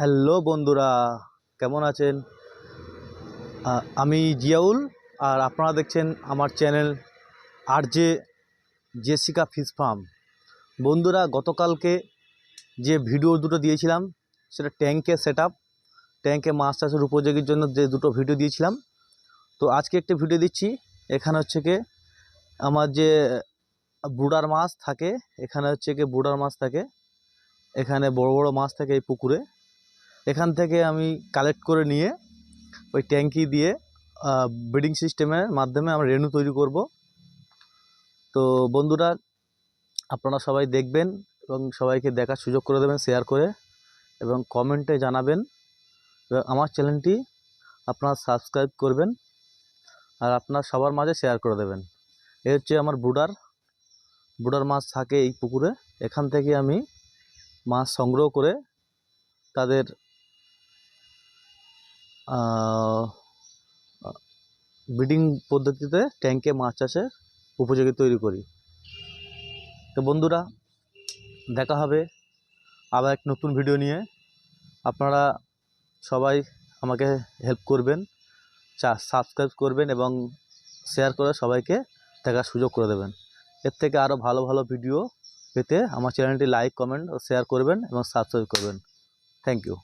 Hello বন্ধুরা, কেমন আছেন? আমি জিয়াউল, আর আপনারা দেখছেন আমার চ্যানেল আর জে জেসিকা ফিস ফার্ম। বন্ধুরা, গতকালকে যে ভিডিও দুটো দিয়েছিলাম, সেটা ট্যাঙ্কে সেট আপ ট্যাঙ্কে মাছ চাষের উপযোগীর জন্য যে দুটো ভিডিও দিয়েছিলাম। তো আজকে একটা ভিডিও দিচ্ছি, এখানে হচ্ছে কি আমার যে বুড়ার মাছ থাকে, এখানে হচ্ছে কি বুড়ার মাছ থাকে, এখানে বড় বড় মাছ থাকে এই পুকুরে। এখান থেকে আমি কালেক্ট করে নিয়ে ওই ট্যাঙ্কি দিয়ে ব্রিডিং সিস্টেমের মাধ্যমে আমরা রেণু তৈরি করব। তো বন্ধুরা, আপনারা সবাই দেখবেন এবং সবাইকে দেখার সুযোগ করে দেবেন শেয়ার করে এবং কমেন্টে জানাবেন। আমার চ্যানেলটি আপনারা সাবস্ক্রাইব করবেন আর আপনার সবার মাঝে শেয়ার করে দেবেন। এ হচ্ছে আমার বুডার বুডার মাছ থাকে এই পুকুরে। এখান থেকে আমি মাছ সংগ্রহ করে তাদের ব্রিডিং পদ্ধতিতে ট্যাঙ্কে মাছ চাষের উপযোগী তৈরি করি। তো বন্ধুরা, দেখা হবে আবার এক নতুন ভিডিও নিয়ে। আপনারা সবাই আমাকে হেল্প করবেন সাবস্ক্রাইব করবেন এবং শেয়ার করে সবাইকে দেখার সুযোগ করে দেবেন। এর থেকে আরও ভালো ভালো ভিডিও পেতে আমার চ্যানেলটি লাইক কমেন্ট ও শেয়ার করবেন এবং সাবস্ক্রাইব করবেন। Thank you